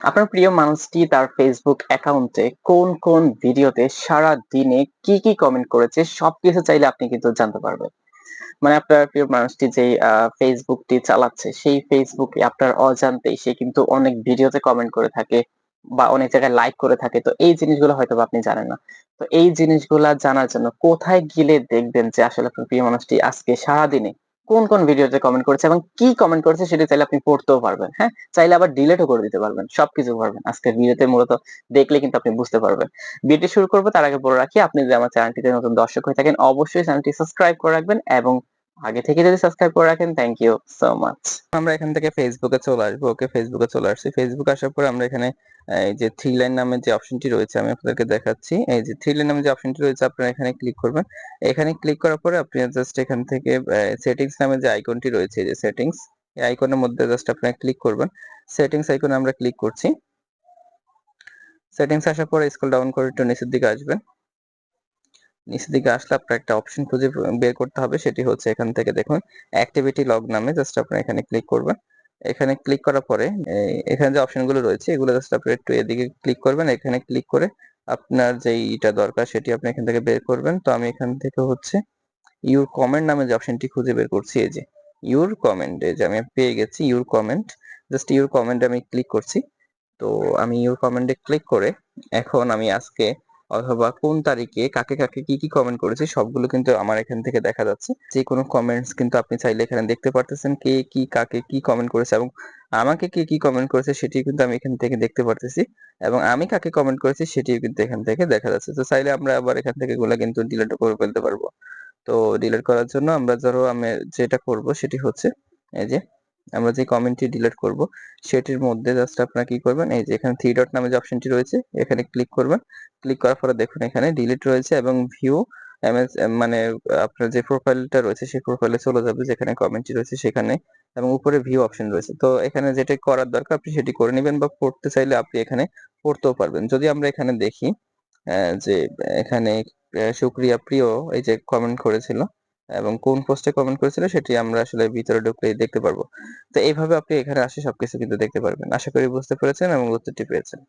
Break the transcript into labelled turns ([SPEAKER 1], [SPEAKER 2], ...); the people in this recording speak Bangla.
[SPEAKER 1] আপনার প্রিয় মানুষটি তার ফেসবুক অ্যাকাউন্টে কোন, কোন ভিডিওতে সারাদিনে কি, কি কমেন্ট করেছে সবকিছু চাইলে আপনি কিন্তু জানতে পারবেন। মানে আপনার প্রিয় মানুষটি আ ফেসবুকটি চালাচ্ছে সেই ফেসবুকে আপনার অজান্তেই সে কিন্তু অনেক ভিডিওতে কমেন্ট করে থাকে বা অনেক জায়গায় লাইক করে থাকে। তো এই জিনিসগুলো হয়তো আপনি জানেন না। তো এই জিনিসগুলা জানার জন্য কোথায় গেলে দেখবেন যে আসলে আপনার প্রিয় মানুষটি আজকে সারাদিনে কোন, কোন ভিডিওতে কমেন্ট করেছে এবং কি কমেন্ট করেছে সেটা চাইলে আপনি পড়তেও পারবেন। হ্যাঁ? চাইলে আবার ডিলেটও করে দিতে পারবেন। সবকিছু পারবেন। আজকের ভিডিওতে মূলত দেখলে কিন্তু আপনি বুঝতে পারবেন। ভিডিওটি শুরু করব তার আগে বলে রাখি আপনি যদি আমার চ্যানেলটিতে নতুন দর্শক হয়ে থাকেন অবশ্যই চ্যানেলটি সাবস্ক্রাইব করে রাখবেন এবং আগে থেকে যদি সাবস্ক্রাইব করে রাখেন থ্যাংক ইউ সো মাচ। আমরা এখান থেকে ফেসবুকে চলে আসব। ওকে ফেসবুকে চলে আসছি। ফেসবুক আসার পরে আমরা এখানে এই যে থ্রি লাইন নামের যে অপশনটি রয়েছে, আমি আপনাদেরকে দেখাচ্ছি। এই যে থ্রি লাইন নামে যে অপশনটি রয়েছে, আপনারা এখানে ক্লিক করবেন। এখানে ক্লিক করার পরে আপনি জাস্ট এখান থেকে সেটিংস নামে যে আইকনটি রয়েছে, এই যে সেটিংস এই আইকনের মধ্যে জাস্ট আপনারা ক্লিক করবেন। সেটিংস আইকনে আমরা ক্লিক করছি। সেটিংস আসার পরে স্ক্রল ডাউন করে একটু নিচের দিকে আসবেন। নিচের দিকে আসলে আপনার একটা অপশন খুঁজে বের করতে হবে, সেটি হচ্ছে এখান থেকে দেখুন অ্যাক্টিভিটি লগ নামে জাস্ট আপনারা এখানে ক্লিক করবেন। এখানে ক্লিক করার পরে এখানে যে অপশনগুলো রয়েছে, এগুলো জাস্ট আপনি একটু এদিকে ক্লিক করবেন। এখানে ক্লিক করে আপনার যেইটা দরকার, সেটি আপনি এখান থেকে বের করবেন। তো আমি এখান থেকে হচ্ছে ইউর কমেন্ট নামে যে অপশনটি খুঁজে বের করছি, এই যে ইউর কমেন্ট এই যে আমি পেয়ে গেছি your comment just your comment আমি ক্লিক করছি। তো আমি ইউর কমেন্টে ক্লিক করে এখন আমি আজকে অথবা কোন তারিখে কাকে, কাকে কি, কি কমেন্ট করেছে সবগুলো কিন্তু আমার এখান থেকে দেখা যাচ্ছে। যেকোনো কমেন্টস কিন্তু আপনি চাইলে এখানে দেখতে পারতেছেন কে কি কাকে কি কমেন্ট করেছে এবং আমাকে কে কি কমেন্ট করেছে সেটিও কিন্তু আমি এখান থেকে দেখতে পারতেছি এবং আমি কাকে কমেন্ট করেছি সেটিও কিন্তু এখান থেকে দেখা যাচ্ছে। তো চাইলে আমরা আবার এখান থেকে এগুলা কিন্তু ডিলিটও করে ফেলতে পারব। তো ডিলিট করার জন্য আমরা ধরো আমি যেটা করব সেটি হচ্ছে এই যে আমরা যে কমেন্টটি ডিলিট করব, সেটির মধ্যে জাস্ট আপনারা কি করবেন, এই যে এখানে থ্রি ডট নামে যে অপশনটি রয়েছে, এখানে ক্লিক করবেন। ক্লিক করার পরে দেখুন এখানে ডিলিট রয়েছে এবং ভিউ মানে আপনার যে প্রোফাইলটা রয়েছে, সেই প্রোফাইলে চলে যাবে যেখানে কমেন্টটি রয়েছে সেখানে এবং উপরে ভিউ অপশন রয়েছে। তো এখানে যেটা করার দরকার, আপনি সেটি করে নেবেন বা পড়তে চাইলে আপনি এখানে পড়তেও পারবেন। যদি আমরা এখানে দেখি যে এখানে সুক্রিয়া প্রিয় এই যে কমেন্ট করেছিল এবং কোন পোস্টে কমেন্ট করেছিল সেটি আমরা আসলে ভিতরে ঢুকলেই দেখতে পারব। তো এইভাবে আপনি এখানে আসে সবকিছু কিন্তু দেখতে পারবেন। আশা করি বুঝতে পেরেছেন এবং উত্তরটি পেয়েছেন।